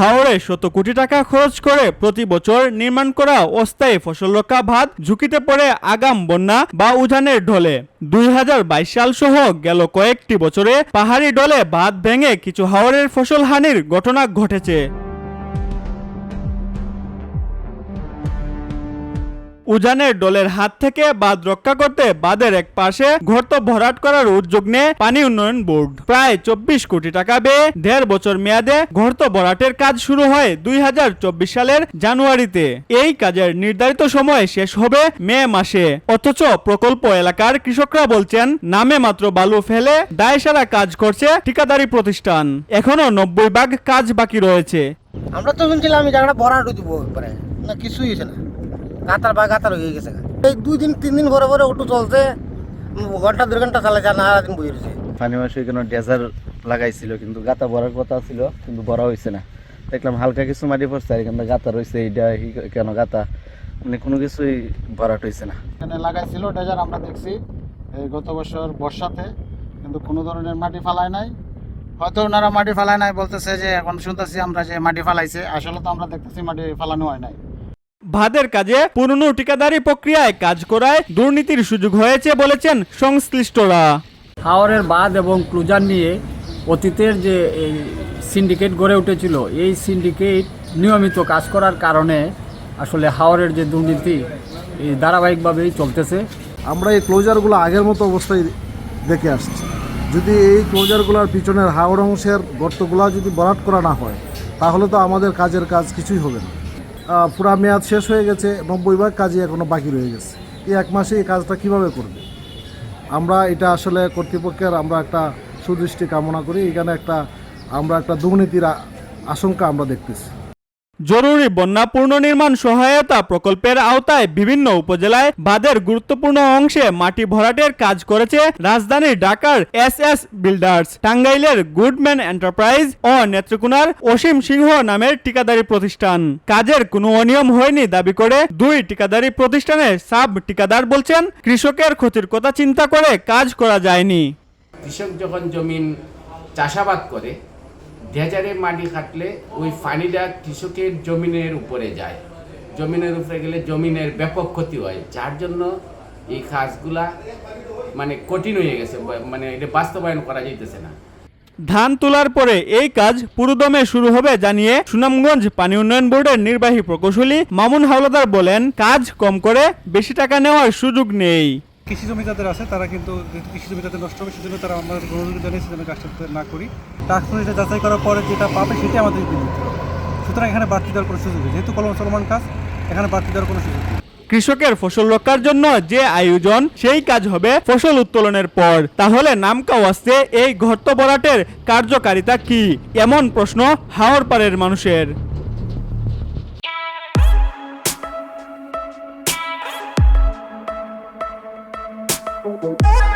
হাওড়ে শত কোটি টাকা খরচ করে প্রতি বছর নির্মাণ করা অস্থায়ী ফসল রক্ষা ভাত ঝুঁকিতে পড়ে আগাম বন্যা বা উজানের ঢলে। দুই হাজার বাইশ সাল সহ গেল কয়েকটি বছরে পাহাড়ি ডলে বাঁধ ভেঙে কিছু হাওড়ের ফসল হানির ঘটনা ঘটেছে। উজানের ডলের হাত থেকে বাঁধ রক্ষা করতে বাঁধের এক পাশে গর্ত ভরাট করার উদ্যোগ নেয় পানি উন্নয়ন বোর্ড। প্রায় চব্বিশ কোটি টাকা ব্যয়ে দেড় বছর মেয়াদে গর্ত ভরাটের কাজ শুরু হয় দুই হাজার চব্বিশ সালের জানুয়ারিতে। এই কাজের নির্ধারিত সময় শেষ হবে মে মাসে। অথচ প্রকল্প এলাকার কৃষকরা বলছেন, নামে মাত্র বালু ফেলে দায় সারা কাজ করছে ঠিকাদারি প্রতিষ্ঠান। এখনও নব্বই ভাগ কাজ বাকি রয়েছে। আমরা তো শুনছিলাম এই জায়গাটা ভরাট দিব না, কিছুই না। গাতার বা গাতার হয়ে গেছে এই দুই দিন তিন দিন পরে পরে অটো চলছে ঘণ্টা দেড় ঘণ্টা চালে যা না দিন বই রয়েছে। পানি মাসে এখানে ডেজার লাগাইছিল কিন্তু গাতা ভরার কথা ছিল কিন্তু ভরা হয়েছে না। দেখলাম হালকা কিছু মাটি পড়ছে আর এখানে গাতা রয়েছে এইটা কেন গাতা? মানে কোনো কিছুই ভরাট হয়েছে না। এখানে লাগাইছিল ডেজার আমরা দেখছি এই গত বছর বর্ষাতে কিন্তু কোনো ধরনের মাটি ফালায় নাই। হয়তো ওনারা মাটি ফালায় নাই বলতেছে যে এখন শুনতেছি আমরা যে মাটি ফালাইছে আসলে তো আমরা দেখতেছি মাটি ফালানো হয় নাই। ভাদের কাজে পুরনো ঠিকাদারি প্রক্রিয়ায় কাজ করায় দুর্নীতির সুযোগ হয়েছে বলেছেন সংশ্লিষ্টরা। হাওরের বাঁধ এবং ক্লুজার নিয়ে অতীতের যে এই সিন্ডিকেট গড়ে উঠেছিল এই সিন্ডিকেট নিয়মিত কাজ করার কারণে আসলে হাওরের যে দুর্নীতি এই ধারাবাহিকভাবেই চলতেছে। আমরা এই ক্লোজারগুলো আগের মতো অবস্থায় দেখে আসছি। যদি এই ক্লোজারগুলোর পিছনের হাওড় অংশের গর্তগুলো যদি বরাট করা না হয় তাহলে তো আমাদের কাজের কাজ কিছুই হবে না। পুরা মেয়াদ শেষ হয়ে গেছে, নব্বই ভাগ কাজই এখনও বাকি রয়ে গেছে। এই এক মাসে এই কাজটা কীভাবে করবে? আমরা এটা আসলে কর্তৃপক্ষের আমরা একটা সুদৃষ্টি কামনা করি। এখানে একটা, আমরা একটা দুর্নীতির আশঙ্কা আমরা দেখতেছি। জরুরি বন্যা পুনর্নির্মাণ সহায়তা প্রকল্পের আওতায় বিভিন্ন উপজেলায় বাঁধের গুরুত্বপূর্ণ অংশে মাটি ভরাটের কাজ করেছে রাজধানী ঢাকার এস এস বিল্ডার্স। টাঙ্গাইলের গুডম্যান এন্টারপ্রাইজ ও নেত্রকোনার অসীম সিংহ নামের ঠিকাদারি প্রতিষ্ঠান। কাজের কোনো অনিয়ম হয়নি দাবি করে দুই ঠিকাদারি প্রতিষ্ঠানের সাব ঠিকাদার বলছেন, কৃষকের ক্ষতির কথা চিন্তা করে কাজ করা যায়নি। কৃষক যখন জমিন চাষাবাদ করে ডেজারে মাটি কাটলে ওই পানিটা কৃষকের জমিনের উপরে যায়। জমিনের উপরে গেলে জমিনের ব্যাপক ক্ষতি হয়। যার জন্য এই কাজগুলা মানে কঠিন হয়ে গেছে মানে এটা বাস্তবায়ন করা যাইতেছে না। ধান তোলার পরে এই কাজ পুরোদমে শুরু হবে জানিয়ে সুনামগঞ্জ পানি উন্নয়ন বোর্ডের নির্বাহী প্রকৌশলী মামুন হাওলাদার বলেন, কাজ কম করে বেশি টাকা নেওয়ার সুযোগ নেই। কৃষি জমি যাদের আছে, তারা কিন্তু কৃষি জমি যাদের নষ্ট হবে, সেজন্য তারা আমরা অনুরোধ জানিয়েছি যেন কাজটা না করি। টাক্স অনুযায়ী যাচাই করার পরে যেটা পাবে, সেটাই আমাদের দিতে হবে সুতরাং এখানে বাড়তি দেওয়ার কোনো সুযোগ নেই। যেহেতু কলম চলমান কাজ, এখানে বাড়তি দেওয়ার কোনো সুযোগ নেই। কৃষকের ফসল রক্ষার জন্য যে আয়োজন, সেই কাজ হবে ফসল উত্তোলনের পর। তাহলে নামকাও আসছে এই ঘর্ত বরাটের কার্যকারিতা কি? এমন প্রশ্ন হাওড় পাড়ের মানুষের। Música